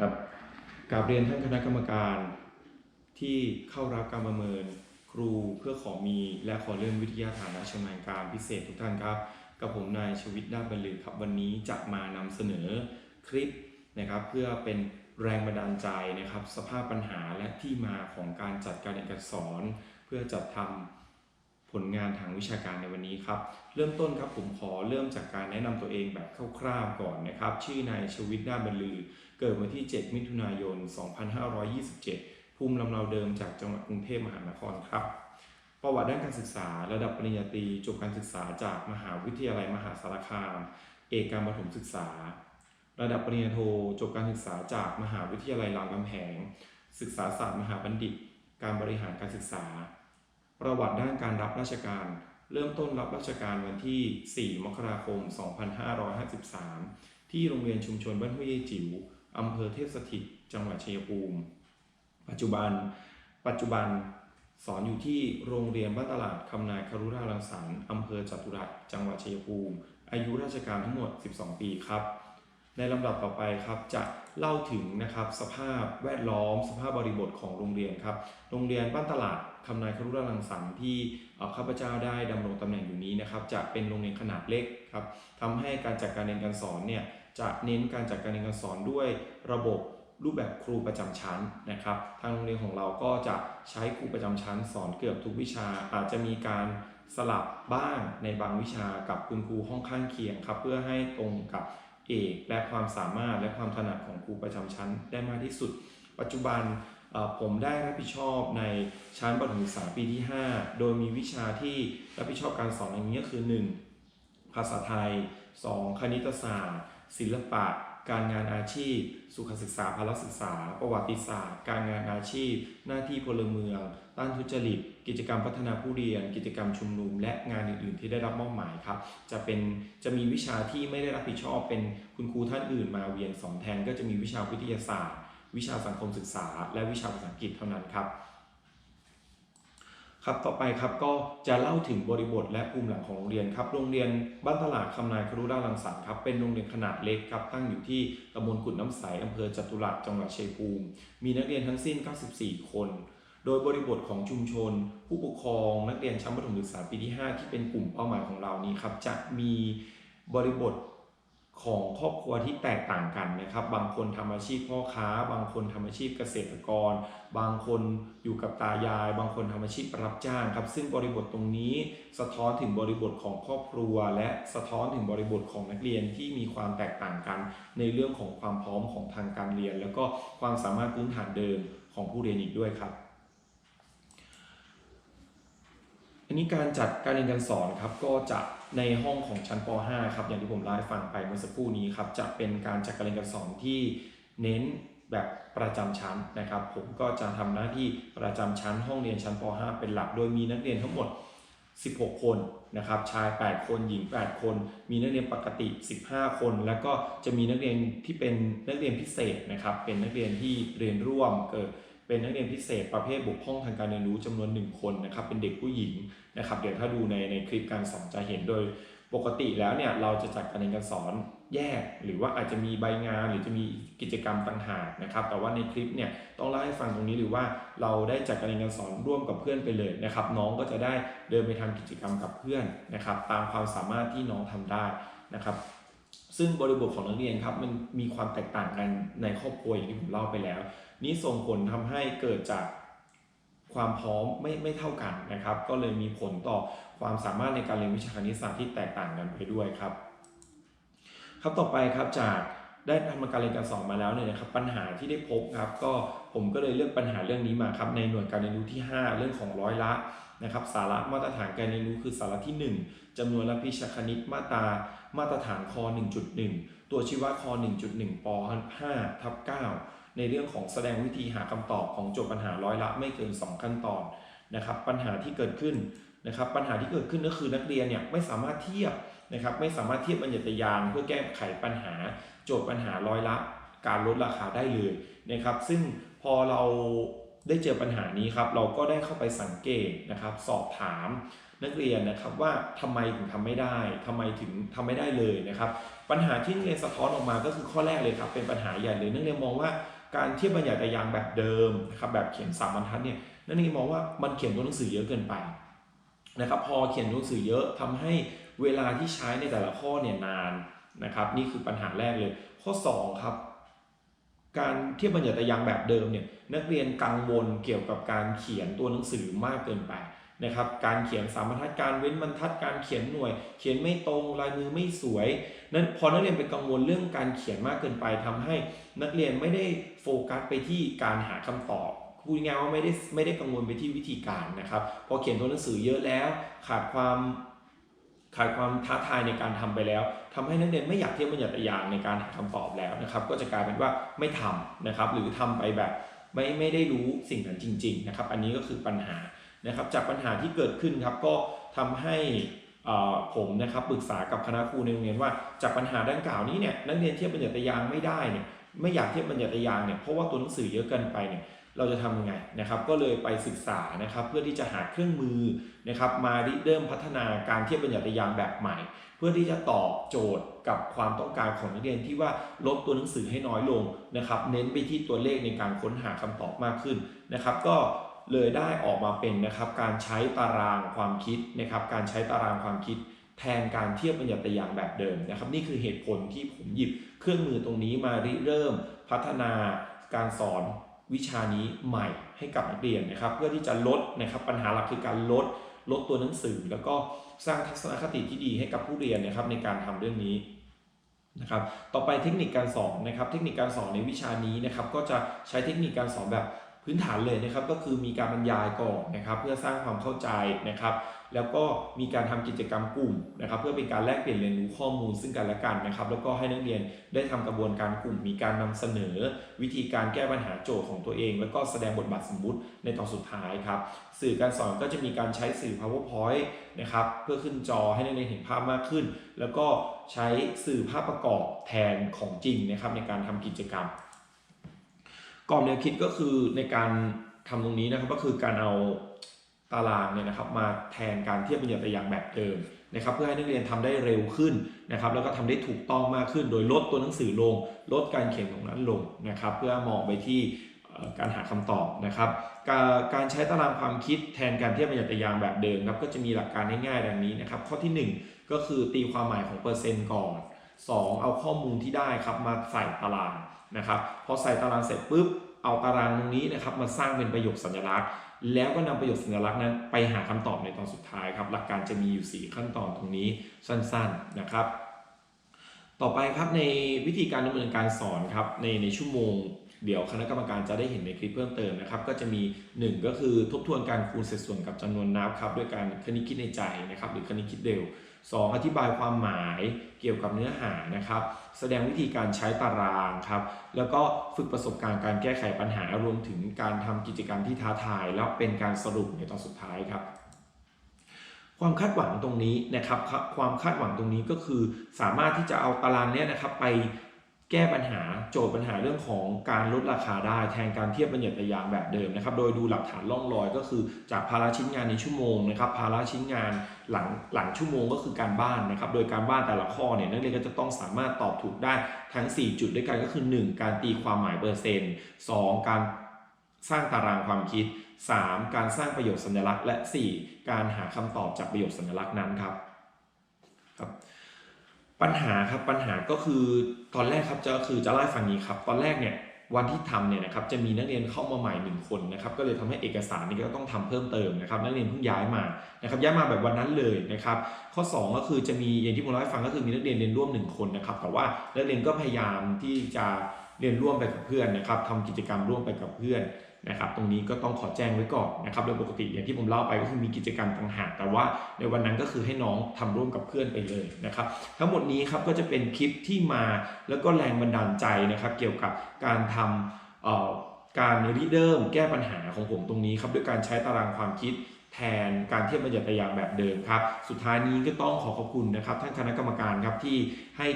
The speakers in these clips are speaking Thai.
ครับกราบเรียนท่านคณะกรรมการที่เข้ารับการประเมินครูเพื่อขอมีและขอเลื่อนวิทยาฐานะชำนาญการพิเศษทุกท่านครับ กับผมนายชวิตด้าบรรลือครับวันนี้จะมานำเสนอคลิปนะครับ เพื่อเป็นแรงบันดาลใจนะครับ สภาพปัญหาและที่มาของการจัดการเรียนการสอน เพื่อจัดทำ ลงานทางวิชาการในวันนี้ครับ เริ่มต้นครับผมขอเริ่มจากการแนะนำตัวเองแบบคร่าวๆก่อนนะครับ ชื่อนายชวิตด้าบรรลือ เกิดวันที่ 7 มิถุนายน 2527 ภูมิลำเนาเดิมจากจังหวัดกรุงเทพมหานครครับ ประวัติด้านการศึกษา ระดับปริญญาตรีจบการศึกษาจากมหาวิทยาลัยมหาสารคาม เอกการประถมศึกษา ระดับปริญญาโทจบการศึกษาจากมหาวิทยาลัยรามคำแหงศึกษาศาสตร์มหาบัณฑิต การบริหารการศึกษา ประวัติด้านการรับราชการ เริ่มต้นรับราชการวันที่ 4 มกราคม 2553 ที่โรงเรียนชุมชนบ้านห้วยจิ๋วอำเภอเทพสถิต จังหวัดชัยภูมิ ปัจจุบัน ปัจจุบันสอนอยู่ที่โรงเรียนบ้านตลาดคำนายคารุรารังสรรค์อำเภอจตุรัสจังหวัดชัยภูมิ อายุราชการทั้งหมด 12 ปีครับ ในลำดับต่อไปครับจะเล่าถึงนะครับสภาพแวดล้อม สภาพบริบทของโรงเรียนครับ โรงเรียนบ้านตลาด คำนายครุรารังสรรค์ที่ข้าพเจ้าได้ดำรงตำแหน่งอยู่นี้นะครับจะเป็นโรงเรียนขนาดเล็กครับทำให้การจัดการเรียนการสอนเนี่ยจะเน้นการจัดการเรียนการสอนด้วยระบบรูปแบบครูประจำชั้นนะครับ ทางโรงเรียนของเราก็จะใช้ครูประจำชั้น สอนเกือบทุกวิชา อาจจะมีการสลับบ้างในบางวิชากับคุณครูห้องข้างเคียงครับ เพื่อให้ตรงกับเอกและความสามารถและความถนัดของครูประจำชั้นได้มากที่สุด ปัจจุบัน ผมได้รับผิดชอบในชั้นประถมศึกษาปีที่ 5 โดยมีวิชาที่รับผิดชอบการสอนอย่างนี้ก็คือ 1. ภาษาไทย 2. คณิตศาสตร์ ศิลปะ การงานอาชีพ สุขศึกษาพละศึกษา ประวัติศาสตร์ การงานอาชีพ หน้าที่พลเมือง ต้านทุจริต กิจกรรมพัฒนาผู้เรียน กิจกรรมชุมนุม และงานอื่น ๆ ที่ได้รับมอบหมายครับ จะเป็นจะมีวิชาที่ไม่ได้รับผิดชอบเป็นคุณครูท่านอื่นมาเวียนสอนแทนก็จะมีวิชาวิทยาศาสตร์ วิชาสังคมศึกษา และวิชาภาษาอังกฤษเท่านั้นครับครับต่อไปครับก็จะเล่าถึงบริบทและภูมิหลังของโรงเรียนครับโรงเรียนบ้านตลาดคำนายครุรารังสรรค์ครับเป็นโรงเรียนขนาดเล็กครับตั้งอยู่ที่ตำบลกุดน้ำใสอำเภอจตุรัสจังหวัดชัยภูมิ มีนักเรียนทั้งสิ้น 94 คน โดยบริบทของชุมชน ผู้ปกครองนักเรียนชั้นประถมศึกษาปีที่ 5 ที่เป็นกลุ่มเป้าหมายของเรานี้ครับจะมีบริบท ของครอบครัวที่แตกต่างกันนะครับ บางคนทำอาชีพพ่อค้า บางคนทำอาชีพเกษตรกร บางคนอยู่กับตายาย บางคนทำอาชีพรับจ้างครับ ซึ่งบริบทตรงนี้ สะท้อนถึงบริบทของครอบครัว และสะท้อนถึงบริบทของนักเรียนที่มีความแตกต่างกัน ในเรื่องของความพร้อมของทางการเรียน แล้วก็ความสามารถพื้นฐานเดิมของผู้เรียนอีกด้วยครับ อั นี้การจัดการเรียนการสอนครับก็จะในห้องของชั้นป .5 ครับอย่างที่ผมเล่าให้ฟังไปเมื่อสักครู่นี้ครับจะเป็นการจัดการเรียนการสอนที่เน้นแบบประจำชั้นนะครับ ผมก็จะทำหน้าที่ประจำชั้นห้องเรียนชั้นป .5 เป็นหลัก โดยมีนักเรียนทั้งหมด 16 คนนะครับ ชาย 8 คน หญิง 8 คน มีนักเรียนปกติ 15 คน แล้วก็จะมีนักเรียนที่เป็นนักเรียนพิเศษนะครับ เป็นนักเรียนที่เรียนร่วมเกิด เป็นนักเรียนพิเศษประเภทบกพร่องทางการเรียนรู้จำนวน 1 คนนะครับ เป็นเด็กผู้หญิงนะครับ เดี๋ยวถ้าดูในในคลิปการสอนจะเห็นโดยปกติแล้วเนี่ยเราจะจัดการเรียนการสอนแยก หรือว่าอาจจะมีใบงานหรือจะมีกิจกรรมต่างหากนะครับ แต่ว่าในคลิปเนี่ยต้องเล่าให้ฟังตรงนี้หรือว่าเราได้จัดการเรียนการสอนร่วมกับเพื่อนไปเลยนะครับ น้องก็จะได้เดินไปทำกิจกรรมกับเพื่อนนะครับ ตามความสามารถที่น้องทำได้นะครับ ซึ่งบริบทของนักเรียนครับมันมีความแตกต่างกันในครอบครัวอย่างที่ผมเล่าไปแล้ว นี้ส่งผลทำให้เกิดจากความพร้อมไม่ไม่เท่ากันนะครับ ก็เลยมีผลต่อความสามารถในการเรียนวิชาคณิตศาสตร์ที่แตกต่างกันไปด้วยครับ ครับต่อไปครับจากได้ทำการเรียนการสอนมาแล้วเนี่ยนะครับปัญหาที่ได้พบครับก็ ผมก็เลยเลือกปัญหาเรื่องนี้มาครับในหน่วยการเรียนรู้ที่ 5 เรื่องของร้อยละนะครับ สาระมาตรฐานการเรียนรู้คือสาระที่ 1จำนวนและพิชาคณิตมาตรามาตรฐานค1.1 ตัวชี้วัดค1.1ป5ทับ9ในเรื่องของแสดงวิธีหาคำตอบของโจทย์ปัญหาร้อยละไม่เกิน 2 ขั้นตอนนะครับ ปัญหาที่เกิดขึ้นนะครับ ปัญหาที่เกิดขึ้นก็คือนักเรียนเนี่ยไม่สามารถเทียบนะครับไม่สามารถเทียบบัญญัติยานเพื่อแก้ไขปัญหาโจทย์ปัญหาร้อยละ การลดราคาได้เลยนะครับ ซึ่งพอเราได้เจอปัญหานี้ครับ เราก็ได้เข้าไปสังเกตนะครับ สอบถามนักเรียนนะครับว่าทำไมถึงทำไม่ได้ทำไมถึงทำไม่ได้เลยนะครับ ปัญหาที่นักเรียนสะท้อนออกมาก็คือข้อแรกเลยครับ เป็นปัญหาใหญ่เลยนักเรียนมองว่าการเทียบบรรยัติยางแบบเดิมนะครับแบบเขียนสามบรรทัดเนี่ยนักเรียนมองว่ามันเขียนตัวหนังสือเยอะเกินไปนะครับ พอเขียนตัวหนังสือเยอะทำให้เวลาที่ใช้ในแต่ละข้อเนี่ยนานนะครับ นี่คือปัญหาแรกเลย ข้อสองครับ การเทียบบรรยัติยางแบบเดิมเนี่ยนักเรียนกังวลเกี่ยวกับการเขียนตัวหนังสือมากเกินไปนะครับการเขียนสามบรรทัดการเว้นบรรทัดการเขียนหน่วย เขียนไม่ตรงลายมือไม่สวยนั้นพอนักเรียนไปกังวลเรื่องการเขียนมากเกินไปทำให้นักเรียนไม่ได้โฟกัสไปที่การหาคำตอบพูดง่ายว่าไม่ได้ไม่ได้กังวลไปที่วิธีการนะครับพอเขียนตัวหนังสือเยอะแล้ว ขาดความ ขาดความท้าทายในการทำไปแล้วทำให้นักเรียนไม่อยากเทียบบรรยัติยางในการหาคำตอบแล้วนะครับ ก็จะกลายเป็นว่าไม่ทำนะครับ หรือทำไปแบบไม่ไม่ได้รู้สิ่งนั้นจริง ๆ นะครับ อันนี้ก็คือปัญหานะครับ จากปัญหาที่เกิดขึ้นครับก็ทำให้ผมนะครับปรึกษากับคณะครูในโรงเรียนว่าจากปัญหาดังกล่าวนี้เนี่ยนักเรียนเทียบบรรยัติยางไม่ได้เนี่ยไม่อยากเทียบบรรยัติยางเนี่ยเพราะว่าตัวหนังสือเยอะเกินไปเนี่ย เราจะทำยังไงนะครับ ก็เลยไปศึกษานะครับเพื่อที่จะหาเครื่องมือนะครับมาริเริ่มพัฒนาการเทียบบรรยัติยางแบบใหม่ เพื่อที่จะตอบโจทย์กับความต้องการของนักเรียนที่ว่าลดตัวหนังสือให้น้อยลงนะครับ เน้นไปที่ตัวเลขในการค้นหาคำตอบมากขึ้นนะครับ ก็เลยได้ออกมาเป็นนะครับการใช้ตารางความคิดนะครับ การใช้ตารางความคิดแทนการเทียบบรรยัติยางแบบเดิมนะครับ นี่คือเหตุผลที่ผมหยิบเครื่องมือตรงนี้มาริเริ่มพัฒนาการสอน วิชานี้ใหม่ให้กับนักเรียนนะครับ เพื่อที่จะลดนะครับปัญหาหลักคือการลดลดตัวหนังสือ แล้วก็สร้างทัศนคติที่ดีให้กับผู้เรียนนะครับในการทำเรื่องนี้นะครับต่อไปเทคนิคการสอนนะครับ เทคนิคการสอนในวิชานี้นะครับ ก็จะใช้เทคนิคการสอนแบบ พื้นฐานเลยนะครับก็คือมีการบรรยายก่อนนะครับเพื่อสร้างความเข้าใจนะครับ แล้วก็มีการทำกิจกรรมกลุ่มนะครับ เพื่อเป็นการแลกเปลี่ยนเรียนรู้ข้อมูลซึ่งกันและกันนะครับ แล้วก็ให้นักเรียนได้ทำกระบวนการกลุ่ม มีการนำเสนอ วิธีการแก้ปัญหาโจทย์ของตัวเอง แล้วก็แสดงบทบาทสมมุติในตอนสุดท้ายครับสื่อการสอนก็จะมีการใช้สื่อ powerpoint นะครับเพื่อขึ้นจอให้นักเรียนเห็นภาพมากขึ้น แล้วก็ใช้สื่อภาพประกอบแทนของจริงนะครับในการทำกิจกรรม กรอบแนวคิดก็คือในการทำตรงนี้นะครับก็คือการเอาตารางเนี่ยนะครับมาแทนการเทียบบรรยัติย่างแบบเดิมนะครับเพื่อให้นักเรียนทำได้เร็วขึ้นนะครับแล้วก็ทำได้ถูกต้องมากขึ้น โดยลดตัวหนังสือลง ลดการเขียนตรงนั้นลงนะครับ เพื่อมองไปที่การหาคำตอบนะครับ การใช้ตารางความคิดแทนการเทียบบรรยัติย่างแบบเดิมครับก็จะมีหลักการง่ายๆดังนี้นะครับข้อทีหนึ่1 ก็คือตีความหมายของเปอร์เซ็นต์ก่อน 2 เอาข้อมูลที่ได้ครับมาใส่ตารางนะครับพอใส่ตารางเสร็จปุ๊บเอาตารางตรงนี้นะครับมาสร้างเป็นประโยคสัญลักษณ์ แล้วก็นำประโยคสัญลักษณ์นั้นไปหาคำตอบในตอนสุดท้ายครับหลักการจะมีอยู่ 4 ขั้นตอนตรงนี้สั้นๆนะครับ ต่อไปครับในวิธีการดำเนินการสอนครับในในชั่วโมงเดี๋ยวคณะกรรมการจะได้เห็นในคลิปเพิ่มเติมนะครับ ก็จะมี 1 ก็คือทบทวนการคูณเศษส่วนกับจำนวนนับครับด้วยการคณิตคิดในใจนะครับ หรือคณิตคิดเร็ว 2. อธิบายความหมายเกี่ยวกับเนื้อหานะครับ แสดงวิธีการใช้ตารางครับ แล้วก็ฝึกประสบการณ์การแก้ไขปัญหารวมถึงการทำกิจกรรมที่ท้าทาย แล้วเป็นการสรุปในตอนสุดท้ายครับความคาดหวังตรงนี้นะครับ ความคาดหวังตรงนี้ก็คือสามารถที่จะเอาตารางเนี้ยนะครับไป แก้ปัญหาโจทย์ปัญหาเรื่องของการลดราคาได้แทนการเทียบบรรยัติยางแบบเดิมนะครับ โดยดูหลักฐานล่องรอยก็คือจากภาระชิ้นงานในชั่วโมงนะครับภาระชิ้นงานหลังหลังชั่วโมงก็คือการบ้านนะครับ โดยการบ้านแต่ละข้อเนี่ยนักเรียนก็จะต้องสามารถตอบถูกได้ทั้ง 4 จุดด้วยกันก็คือ 1 การตีความหมายเปอร์เซ็นต์ 2 การสร้างตารางความคิด 3. การสร้างประโยคสัญลักษณ์ และ 4 การหาคำตอบจากประโยคสัญลักษณ์นั้นครับ ปัญหาครับปัญหาก็คือตอนแรกครับจะคือจะเล่าให้ฟังนี้ครับ ตอนแรกเนี่ยวันที่ทำเนี่ยนะครับจะมีนักเรียนเข้ามาใหม่หนึ่งคนนะครับก็เลยทำให้เอกสารนี่ก็ต้องทำเพิ่มเติมนะครับนักเรียนเพิ่งย้ายมานะครับย้ายมาแบบวันนั้นเลยนะครับข้อ 2 ก็คือจะมีอย่างที่ผมเล่าให้ฟังก็คือมีนักเรียนเรียนร่วม 1 คนนะครับแต่ว่านักเรียนก็พยายามที่จะเรียนร่วมไปกับเพื่อนนะครับทำกิจกรรมร่วมไปกับเพื่อน นะครับตรงนี้ก็ต้องขอแจ้งไว้ก่อนนะครับโดยปกติอย่างที่ผมเล่าไปก็คือมีกิจกรรมต่างหากแต่ว่าในวันนั้นก็คือให้น้องทำร่วมกับเพื่อนไปเลยนะครับทั้งหมดนี้ครับก็จะเป็นคลิปที่มาแล้วก็แรงบันดาลใจนะครับเกี่ยวกับการทำการริเริ่มแก้ปัญหาของผมตรงนี้ครับด้วยการใช้ตารางความคิดแทนการเทียบบรรยัติยางแบบเดิมครับ สุดท้ายนี้ก็ต้องขอขอบคุณนะครับท่านคณะกรรมการครับที่ให้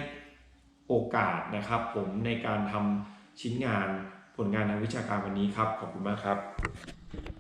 โอกาสนะครับผมในการทำชิ้นงาน ผลงานทางวิชาการวันนี้ครับ ขอบคุณมากครับ